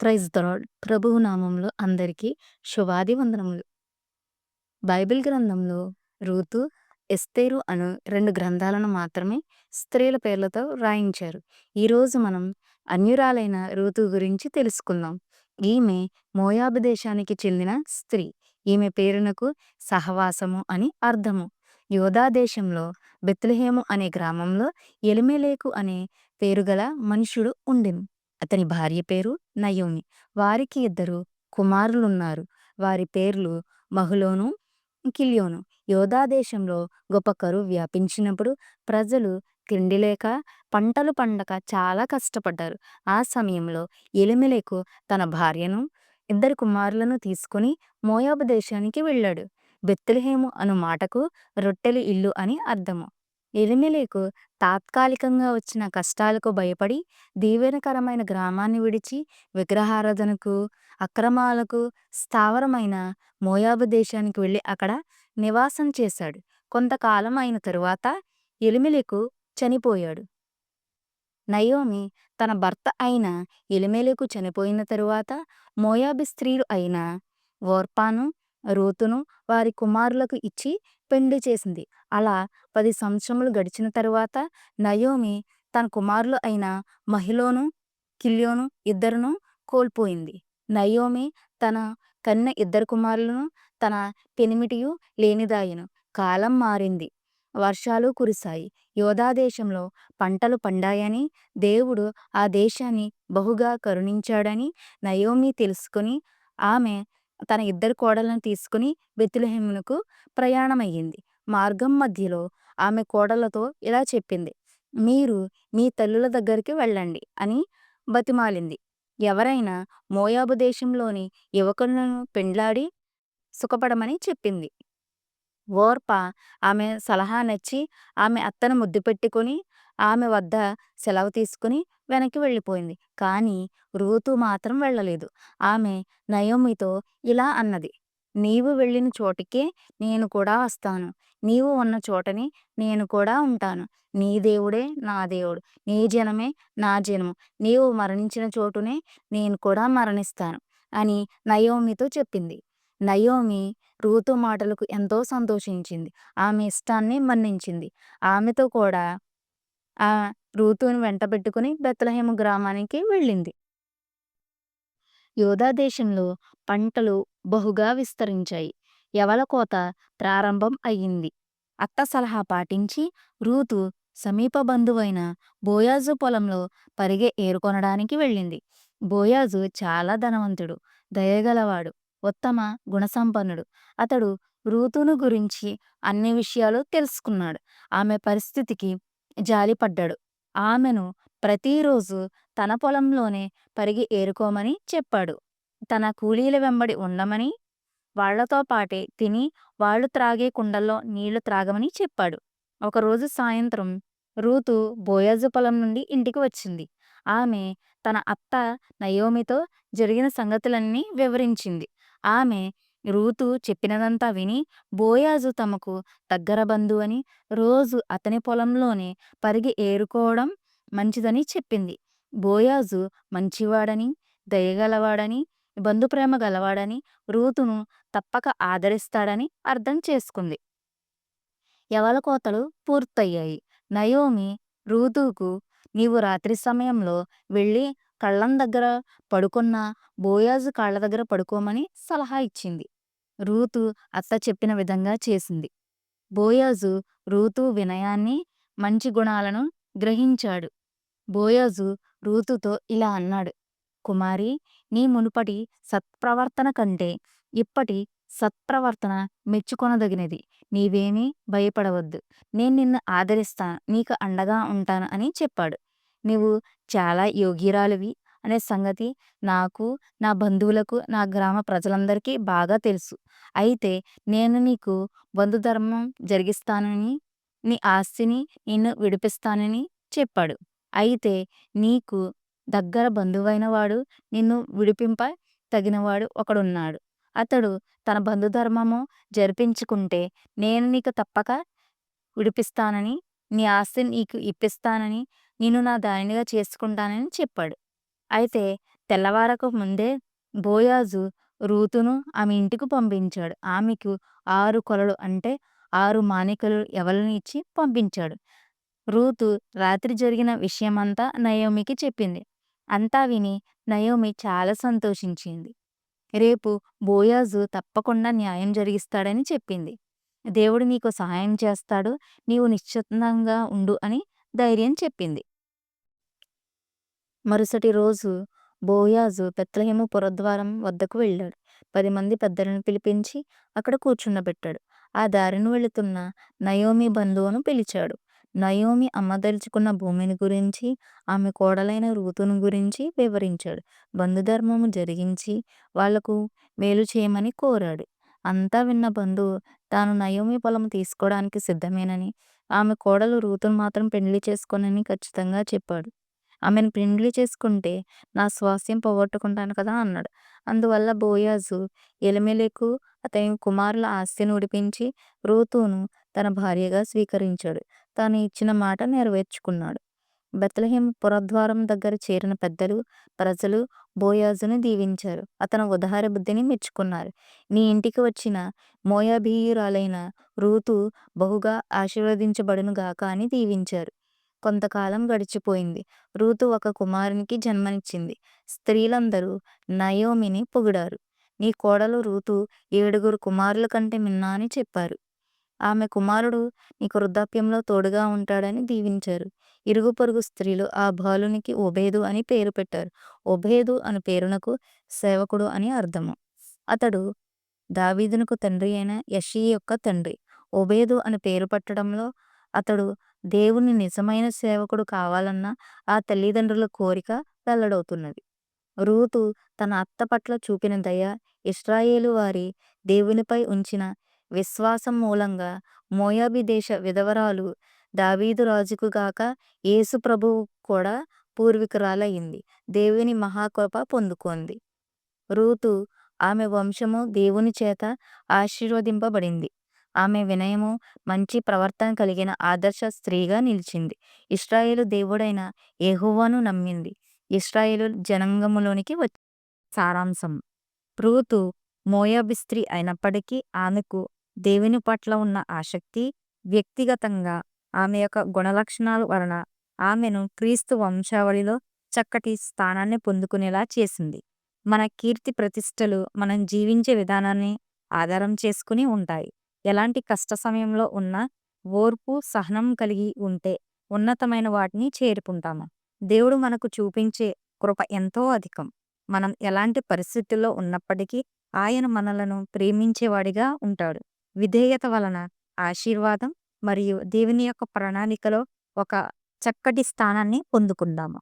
Praise the ప్రభువు నామంలో అందరికీ శుభాది వందనములు. బైబిల్ గ్రంథంలో రూతు, ఎస్తేరు అను రెండు గ్రంథాలను మాత్రమే స్త్రీల పేర్లతో రాయించారు. ఈరోజు మనం అన్యురాలైన రూతు గురించి తెలుసుకుందాం. ఈమె మోయాబు దేశానికి చెందిన స్త్రీ. ఈమె పేరునకు సహవాసము అని అర్థము. యోధా దేశంలో బెత్లహేము అనే గ్రామంలో ఎలిమెలేకు అనే పేరుగల మనుష్యుడు ఉండింది అతని భార్య పేరు నయోమి. వారికి ఇద్దరు కుమారులున్నారు. వారి పేర్లు మహులోను, కిలియోను యోధా దేశంలో గొప్ప కరువు వ్యాపించినప్పుడు ప్రజలు తిండి లేక, పంటలు పండక చాలా కష్టపడ్డారు. ఆ సమయంలో ఎలిమిలేకు తన భార్యను, ఇద్దరు కుమారులను తీసుకుని మోయాబు దేశానికి వెళ్ళాడు. బెత్తులహేము అను మాటకు రొట్టెలు ఇల్లు అని అర్థము. ఎలిమిలేకు తాత్కాలికంగా వచ్చిన కష్టాలకు భయపడి దీవెనకరమైన గ్రామాన్ని విడిచి విగ్రహారాధనకు, అక్రమాలకు స్థావరమైన మోయాబు దేశానికి వెళ్ళి అక్కడ నివాసం చేశాడు. కొంతకాలం అయిన తరువాత ఎలిమిలేకు చనిపోయాడు. నయోమి తన భర్త అయిన ఎలిమెలకు చనిపోయిన తరువాత మోయాబి స్త్రీలు అయిన ఓర్పాను, రూతును వారి కుమారులకు ఇచ్చి పెండ్లి చేసింది. అలా పది సంవత్సరములు గడిచిన తరువాత నయోమి తన కుమారులు అయిన మహిళను కిల్యోను ఇద్దరును కోల్పోయింది. నయోమి తన కన్న ఇద్దరు కుమారులను తన పెనిమిటియు లేనిదాయను కాలం మారింది. వర్షాలు కురిశాయి. యోధాదేశంలో పంటలు పండాయని, దేవుడు ఆ దేశాన్ని బహుగా కరుణించాడని నయోమి తెలుసుకుని ఆమె తన ఇద్దరు కోడలను తీసుకుని బెత్లెహేమునకు ప్రయాణమయ్యింది. మార్గం మధ్యలో ఆమె కోడళ్ళతో ఇలా చెప్పింది. మీరు మీ తల్లుల దగ్గరికి వెళ్ళండి అని బతిమాలింది. ఎవరైనా మోయాబు దేశంలోని యువకులను పెండ్లాడి సుఖపడమని చెప్పింది. ఓర్పా ఆమె సలహా నచ్చి ఆమె అత్తను ముద్దు పెట్టుకుని ఆమె వద్ద సెలవు తీసుకుని వెనక్కి వెళ్ళిపోయింది. కానీ రూతు మాత్రం వెళ్ళలేదు. ఆమె నయోమితో ఇలా అన్నది. నీవు వెళ్ళిన చోటికే నేను కూడా వస్తాను. నీవు ఉన్న చోటని నేను కూడా ఉంటాను. నీ దేవుడే నా దేవుడు. నీ జనమే నా జనము. నీవు మరణించిన చోటునే నేను కూడా మరణిస్తాను అని నయోమితో చెప్పింది. నయోమి రూతు మాటలకు ఎంతో సంతోషించింది. ఆమె ఇష్టాన్ని మన్నించింది. ఆమెతో కూడా ఆ రూతును వెంటబెట్టుకుని బెత్లెహేము గ్రామానికి వెళ్ళింది. యోధా దేశంలో పంటలు బహుగా విస్తరించాయి. యవల కోత ప్రారంభం అయింది. అత్త సలహా పాటించి రూతు సమీప బంధువైన బోయాజు పొలంలో పరిగె ఏరుకొనడానికి వెళ్ళింది. బోయాజు చాలా ధనవంతుడు, దయగలవాడు, ఉత్తమ గుణసంపన్నుడు. అతడు రూతును గురించి అన్ని విషయాలు తెలుసుకున్నాడు. ఆమె పరిస్థితికి జాలిపడ్డాడు. ఆమెను ప్రతిరోజు తన పొలంలోనే పరిగి ఏరుకోమని చెప్పాడు. తన కూలీల వెంబడి ఉండమని, వాళ్ళతో పాటే తిని వాళ్ళు త్రాగే కుండల్లో నీళ్ళు త్రాగమని చెప్పాడు. ఒకరోజు సాయంత్రం రూతు బోయాజు పొలం నుండి ఇంటికి వచ్చింది. ఆమె తన అత్త నయోమితో జరిగిన సంగతులన్నీ వివరించింది. ఆమె రూతు చెప్పినదంతా విని బోయాజు తమకు దగ్గర బంధువని, రోజు అతని పొలంలోనే పరిగి ఏరుకోవడం మంచిదని చెప్పింది. బోయాజు మంచివాడని, దయగలవాడని, బంధుప్రేమ గలవాడని, రూతును తప్పక ఆదరిస్తాడని అర్థం చేసుకుంది. యవల కోతలు పూర్తయ్యాయి. నయోమి రూతుకు నీవు రాత్రి సమయంలో వెళ్ళి కళ్ళం దగ్గర పడుకున్నా బోయాజు కాళ్ళ దగ్గర పడుకోమని సలహా ఇచ్చింది. రూతు అత్త చెప్పిన విధంగా చేసింది. బోయాజు రూతు వినయాన్ని, మంచి గుణాలను గ్రహించాడు. బోయాజు రూతుతో ఇలా అన్నాడు. కుమారి నీ మునుపటి సత్ప్రవర్తన కంటే ఇప్పటి సత్ప్రవర్తన మెచ్చుకొనదగినది. నీవేమీ భయపడవద్దు. నేను నిన్ను ఆదరిస్తాను, నీకు అండగా ఉంటాను అని చెప్పాడు. నీవు చాలా యోగ్యురాలివి అనే సంగతి నాకు, నా బంధువులకు, నా గ్రామ ప్రజలందరికీ బాగా తెలుసు. అయితే నేను నీకు బంధుధర్మం జరిగిస్తానని, నీ ఆస్తిని నిన్ను విడిపిస్తానని చెప్పాడు. అయితే నీకు దగ్గర బంధువైన వాడు, నిన్ను విడిపింప తగినవాడు ఒకడున్నాడు. అతడు తన బంధుధర్మము జరిపించుకుంటే నేను నీకు తప్పక విడిపిస్తానని, నీ ఆస్తిని నీకు ఇప్పిస్తానని, నిన్ను నా దానినిగా చేసుకుంటానని చెప్పాడు. అయితే తెల్లవారక ముందే బోయాజు రూతును ఆమె ఇంటికి పంపించాడు. ఆమెకు ఆరు కొలలు అంటే ఆరు మానికలు ఎవరిని ఇచ్చి పంపించాడు. రూతు రాత్రి జరిగిన విషయమంతా నయోమికి చెప్పింది. అంతా విని నయోమి చాలా సంతోషించింది. రేపు బోయాజు తప్పకుండా న్యాయం జరిగిస్తాడని చెప్పింది. దేవుడు నీకు సహాయం చేస్తాడు. నీవు నిశ్చితంగా ఉండు అని ధైర్యం చెప్పింది. మరుసటి రోజు బోయాజు బెత్లెహేము పురద్వారం వద్దకు వెళ్ళాడు. పది మంది పెద్దలను పిలిపించి అక్కడ కూర్చుండబెట్టాడు. ఆ దారిన వెళుతున్న నయోమి బంధువును పిలిచాడు. నయోమి అమ్మదలుచుకున్న భూమిని గురించి, ఆమె కోడలైన రూతును గురించి వివరించాడు. బంధుధర్మము జరిగించి వాళ్ళకు మేలు చేయమని కోరాడు. అంతా విన్న బంధువు తాను నయోమి పొలం తీసుకోవడానికి సిద్ధమేనని, ఆమె కోడలు రూతును మాత్రం పెండ్లి చేసుకోనని ఖచ్చితంగా చెప్పాడు. ఆమెను పెండ్లి చేసుకుంటే నా స్వాస్థ్యం పోగొట్టుకుంటాను కదా అన్నాడు. అందువల్ల బోయాజు ఎలమెలకు అతని కుమారుల ఆస్తిని ఉడిపించి రూతును తన భార్యగా స్వీకరించాడు. తాను ఇచ్చిన మాట నెరవేర్చుకున్నాడు. బెత్లెహేము పురద్వారం దగ్గర చేరిన పెద్దలు, ప్రజలు బోయాజును దీవించారు. అతను ఉదార బుద్ధిని మెచ్చుకున్నారు. నీ ఇంటికి వచ్చిన మోయాబీయురాలైన రూతు బహుగా ఆశీర్వదించబడునుగాక అని దీవించారు. కొంతకాలం గడిచిపోయింది. రూతు ఒక కుమారునికి జన్మనిచ్చింది. స్త్రీలందరూ నయోమిని పొగిడారు. నీ కోడలు రూతు ఏడుగురు కుమారుల కంటే మిన్న అని చెప్పారు. ఆమె కుమారుడు నీకు వృద్ధాప్యంలో తోడుగా ఉంటాడని దీవించారు. ఇరుగు పొరుగు స్త్రీలు ఆ బాలునికి ఒబేదు అని పేరు పెట్టారు. ఒబేదు అను పేరునకు సేవకుడు అని అర్థము. అతడు దావీదునకు తండ్రి అయిన యెషయి యొక్క తండ్రి. ఒబేదు అని పేరు పెట్టడంలో అతడు దేవుని నిజమైన సేవకుడు కావాలన్న ఆ తల్లిదండ్రుల కోరిక వెల్లడవుతున్నది. రూతు తన అత్త పట్ల చూపిన దయ, ఇస్రాయేలు వారి దేవునిపై ఉంచిన విశ్వాసం మూలంగా మోయాబీ దేశ విధవరాలు దావీదు రాజుకు గాక యేసు ప్రభువు కూడా పూర్వీకురాలయ్యింది దేవుని మహాకృప పొందుకొంది. రూతు ఆమె వంశము దేవుని చేత ఆశీర్వదింపబడింది. ఆమె వినయము, మంచి ప్రవర్తన కలిగిన ఆదర్శ స్త్రీగా నిలిచింది. ఇస్రాయేలు దేవుడైన యెహోవాను నమ్మింది. ఇస్రాయేలు జనాంగములోనికి వచ్చి సారాంశం రూతు మోయాబి స్త్రీ అయినప్పటికీ ఆమెకు దేవుని పట్ల ఉన్న ఆసక్తి, వ్యక్తిగతంగా ఆమె యొక్క గుణలక్షణాల వలన ఆమెను క్రీస్తు వంశావళిలో చక్కటి స్థానాన్ని పొందుకునేలా చేసింది. మన కీర్తి ప్రతిష్టలు మనం జీవించే విధానాన్ని ఆధారం చేసుకుని ఉంటాయి. ఎలాంటి కష్ట సమయంలో ఉన్నా ఓర్పు, సహనం కలిగి ఉంటే ఉన్నతమైన వాటిని చేరుకుంటాము. దేవుడు మనకు చూపించే కృప ఎంతో అధికం. మనం ఎలాంటి పరిస్థితుల్లో ఉన్నప్పటికీ ఆయన మనలను ప్రేమించేవాడిగా ఉంటాడు. విధేయత వలన ఆశీర్వాదం మరియు దేవుని యొక్క ప్రణాళికలో ఒక చక్కటి స్థానాన్ని పొందుకుందాము.